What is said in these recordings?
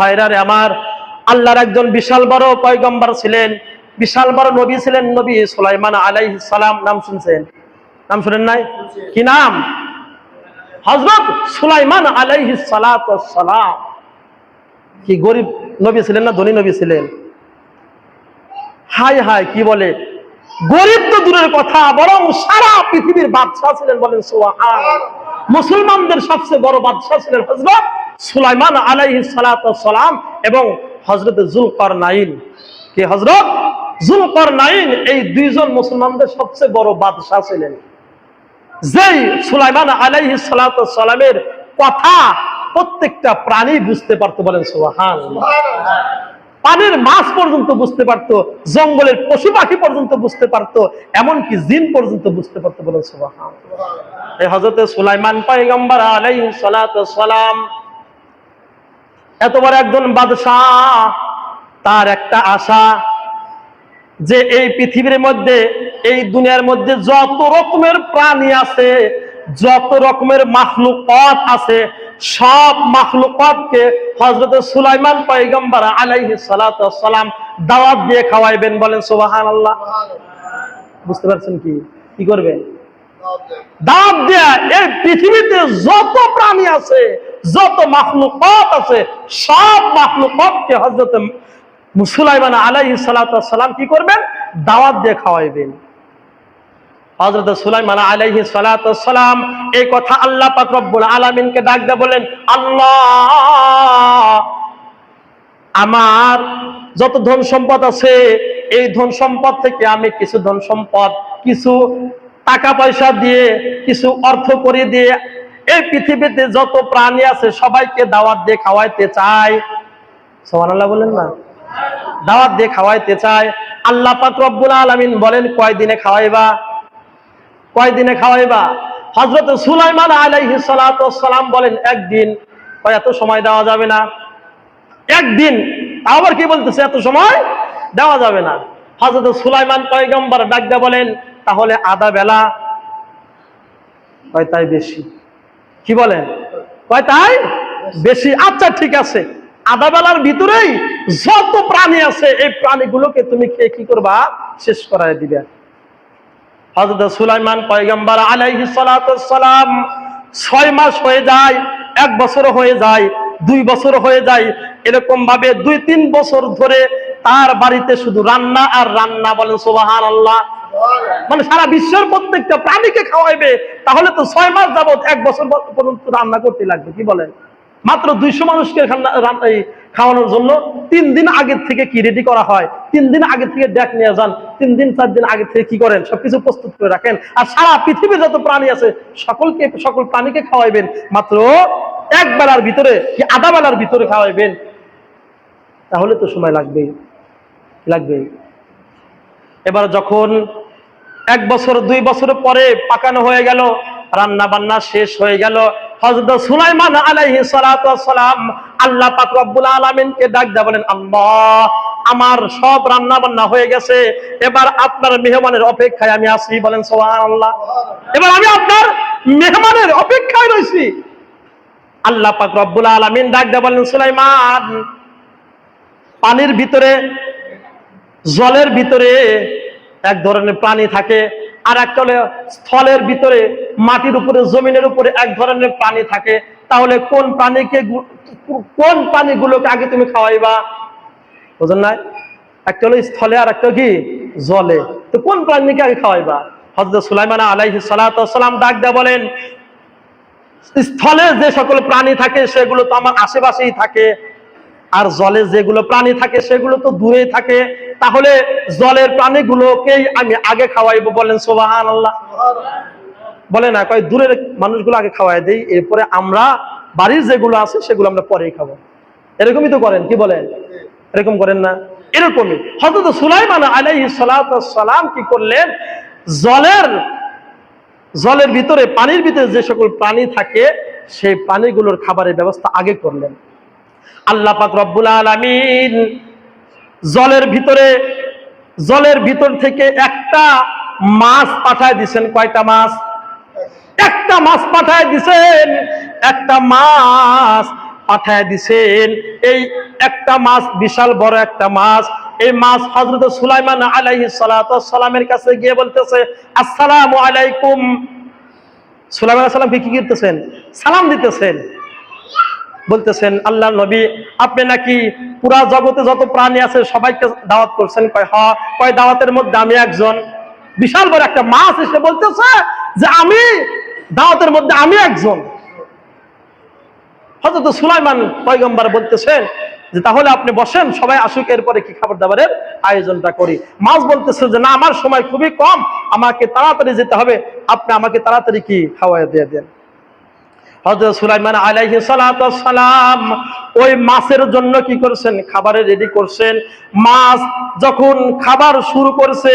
ভাইরারে আমার, আল্লাহর একজন বিশাল বড় পয়গম্বর ছিলেন, বিশাল বড় নবী ছিলেন নবী সুলাইমান আলাইহিস সালাম, নাম শুনছেন? নাম শুনেন নাই? কি নাম? হযরত সুলাইমান ওয়াস সালাম। কি গরিব নবী ছিলেন না ধনী নবী ছিলেন? হাই হাই কি বলে? গরিব তো দূরের কথা, বরং সারা পৃথিবীর বাদশাহ ছিলেন বলেন সুবহান মুসলমানদের সবচেয়ে বড় বাদশাহ ছিলেন হযরত সুলাইমান ওয়াস সালাম এবং হযরত জুলকারনাইন। কি হযরত? জুলকারনাইন এই দুইজন মুসলমানদের সবচেয়ে বড় বাদশাহ ছিলেন। যেই সুলাইমান আলাইহিস সালাতু সালামের কথা প্রত্যেকটা প্রাণী বুঝতে পারতো, বলেন সুবহান পানির মাছ পর্যন্ত বুঝতে পারতো, জঙ্গলের পশু পাখি পর্যন্ত বুঝতে পারতো, এমনকি জিন পর্যন্ত বুঝতে পারতো, বলেন সুবহান এই হজরতে সুলাইমান সালাতু ওয়াস সালাম এত বড় একজন বাদশাহ, তার একটা আশা যে এই পৃথিবীর মধ্যে, এই দুনিয়ার মধ্যে যত রকমের প্রাণী আছে, যত রকমের মাখলুকাত আছে, সব মাখলুকাতকে হযরত সুলাইমান পয়গম্বর আলাইহিস সালাতু সালাম দাওয়াত দিয়ে খাওয়াইবেন বলেন, সুবহানাল্লাহ। বুঝতে পারছেন কি? কি করবেন? দাওয়াত দেয়া, এই পৃথিবীতে যত প্রাণী আছে যত মাখলুকাত আছে, সব মাখলুকাতকে হযরত সুলাইমান আলাইহিস সালাতু ওয়াস সালাম কি করবেন? দাওয়াত দিয়ে খাওয়াইবেন। হযরত সুলাইমান ওয়াস সালাম এই কথা আল্লাহ পাক রব্বুল আলামিনকে ডাক দিয়ে বলেন আল্লাহ, আমার যত ধন সম্পদ আছে, এই ধন সম্পদ থেকে আমি কিছু ধন সম্পদ, কিছু টাকা পয়সা দিয়ে, কিছু অর্থ করে দিয়ে এই পৃথিবীতে যত প্রাণী আছে সবাইকে দাওয়াত দিয়ে খাওয়াইতে চাই সোহানাল্লাহ বলেন না? দাওয়াত দিয়ে খাওয়াইতে চায়। আল্লাহ পাক রব্বুল আলামিন বলেন কয় দিনে খাওয়াইবা? কয় দিনে খাওয়াইবা? হযরত সুলাইমান ওয়াস সালাম বলেন, একদিন। এত সময় দেওয়া যাবে না। একদিন? আবার কি বলতেছে, এত সময় দেওয়া যাবে না। হযরত সুলাইমান পয়গম্বর ডাকদা বলেন, তাহলে আধা বেলা। কয়, তাই বেশি। কি বলেন? কয়, তাই? বেশি আচ্ছা ঠিক আছে। আধা ভিতরেই যত প্রাণী আছে, এই প্রাণীগুলোকে তুমি খেয়ে কি করবা? শেষ করায় দিবে। হযরত সুলাইমান পয়গম্বর আলাইহিস সালাতু সালাম ছয় মাস হয়ে যায়, এক বছর হয়ে যায়, দুই বছর হয়ে যায়। এরকম ভাবে দুই তিন বছর ধরে তার বাড়িতে শুধু রান্না আর রান্না বলেন সুবাহান আল্লাহ মানে সারা বিশ্বের প্রত্যেকটা প্রাণীকে খাওয়াইবে, তাহলে তো ছয় মাস যাবত এক বছর পর্যন্ত রান্না করতে লাগবে, কি বলেন? মাত্র দুইশো মানুষকে খাওয়ানোর জন্য তিন দিন আগের থেকে কি রেডি করা হয়? তিন দিন আগে থেকে ডেক নিয়ে যান, তিন দিন, চার দিন আগে থেকে কি করেন? সবকিছু প্রস্তুত করে রাখেন। আর সারা পৃথিবীর যত প্রাণী আছে, সকলকে, সকল প্রাণীকে খাওয়াইবেন, মাত্র এক বেলার ভিতরে কি আধা বেলার ভিতরে খাওয়াইবেন? তাহলে তো সময় লাগবেই লাগবেই। এবার যখন এক বছর, দুই বছর পরে পাকানো হয়ে গেল রান্না বান্না শেষ হয়ে গেল। হযরত সুলাইমান আলাইহি সালাম আল্লাহ পাক রব্বুল আলামিনকে ডাক দেয়া বলেন, আল্লাহ, আমার সব রান্না বান্না হয়ে গেছে, এবার আপনার মেহমানের অপেক্ষায় আমি আছি। বলেন, সুবহানাল্লাহ। এবার আমি আপনার মেহমানের অপেক্ষায় রইছি। আল্লাহ পাক রব্বুল আলামিন ডাক দেয়া বলেন, সুলাইমান, পানির ভিতরে, জলের ভিতরে এক ধরনের প্রাণী থাকে আর একটা হলো স্থলের ভিতরে, মাটির উপরে, জমিনের উপরে এক ধরনের প্রাণী থাকে। তাহলে কোন প্রাণীকে কোন প্রাণীগুলোকে আগে তুমি খাওয়াইবা? বুঝলেন না একটা হলো স্থলে আর একটা কি? জলে। তো কোন প্রাণীকে আগে খাওয়াইবা? হজরত সুলাইমান আলাইহি সালাম ডাক দেয়া বলেন, স্থলে যে সকল প্রাণী থাকে, সেগুলো তো আমার আশেপাশেই থাকে। আর জলে যেগুলো প্রাণী থাকে, সেগুলো তো দূরেই থাকে। তাহলে জলের প্রাণীগুলোকেই আমি আগে খাওয়াইবো বলেন সোবাহান আল্লাহ বলে না, কয় দূরের মানুষগুলো আগে খাওয়াই দেই, এরপরে আমরা বাড়ির যেগুলো আছে সেগুলো আমরা পরেই খাব। এরকমই তো করেন, কি বলেন? এরকম করেন না। এরকমই। হয়তো সুলাইমান আলাইহি সালাম কি করলেন? জলের জলের ভিতরে, পানির ভিতরে যে সকল প্রাণী থাকে, সেই প্রাণীগুলোর খাবারের ব্যবস্থা আগে করলেন। আল্লাহ পাক রব্বুল আলামিন জলের ভিতরে, জলের ভিতর থেকে একটা মাছ পাঠায় দিছেন। কয়টা মাছ? একটা মাছ পাঠায় দিছেন, একটা মাছ পাঠায় দিছেন। এই একটা মাছ বিশাল বড় একটা মাছ। এই মাছ হজরত সুলাইমান আলাইহি সালামের কাছে গিয়ে বলতেছে, আসসালামু আলাইকুম। সুলাইমান সালামকে কি করতেছেন? সালাম দিতেছেন। বলতেছেন আল্লাহ নবী, আপনি নাকি পুরা জগতে যত প্রাণী আছে সবাইকে দাওয়াত করছেন, কয়, হ, কয় দাওয়াতের মধ্যে আমি একজন। বিশাল বড় একটা মাছ এসে বলতেছে যে আমি, দাওয়াতের মধ্যে আমি একজন। হযরত সুলাইমান পয়গম্বর বলতেছেন যে, তাহলে আপনি বসেন, সবাই আসুক, এরপরে কি খাবার দাবারের আয়োজনটা করি। মাছ বলতেছে যে, না, আমার সময় খুবই কম, আমাকে তাড়াতাড়ি যেতে হবে। আপনি আমাকে তাড়াতাড়ি কি খাওয়াই দিয়ে দেন? হযরত সুলাইমান আলাইহি সালাম ওই মাছের জন্য কি করছেন? খাবারে রেডি করছেন। মাছ যখন খাবার শুরু করছে,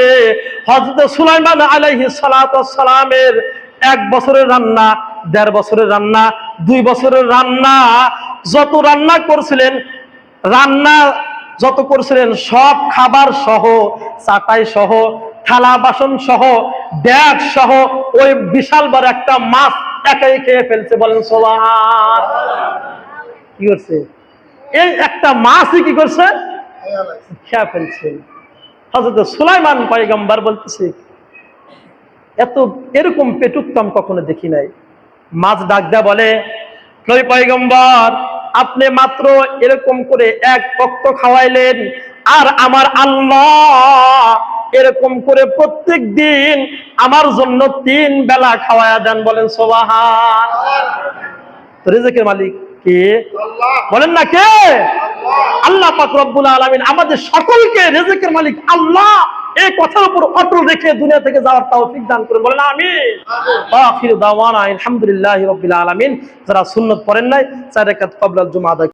হযরত সুলাইমান আলাইহি সালামের এক বছরের রান্না, দেড় বছরের রান্না, দুই বছরের রান্না, যত রান্না করছিলেন, রান্না যত করছিলেন, সব খাবার সহ, চাটাই সহ, থালা বাসন সহ, ব্যাগ সহ, ওই বিশাল বড় একটা মাছ একাই খেয়ে ফেলছে, বলেন সোলার কি করছে? এই একটা মাছই কি করছে? খেয়ে ফেলছে। হজরত সুলাইমান পয়গম্বর বলতেছে, এত এরকম পেটুক্তম কখনো দেখি নাই। মাছ ডাক দেয়া বলে পয়গম্বর, আপনি মাত্র এরকম করে এক পক্ত খাওয়াইলেন, আর আমার আল্লাহ এরকম করে প্রত্যেক দিন আমার জন্য তিন বেলা খাওয়ায়া দেন বলেন রেজেকের মালিক কে? বলেন না কে? আল্লাহ পাক রব্বুল আলামিন আমাদের সকলকে রেজেকের মালিক আল্লাহ এই কথার উপর অটল রেখে দুনিয়া থেকে যাওয়ার তৌফিক দান করে বলেন আমি আখির দাওয়ানা আলহামদুলিল্লাহি যারা সুন্নাত পড়েন নাই, চার রাকাত ক্বাবলাল জুমআ আদায়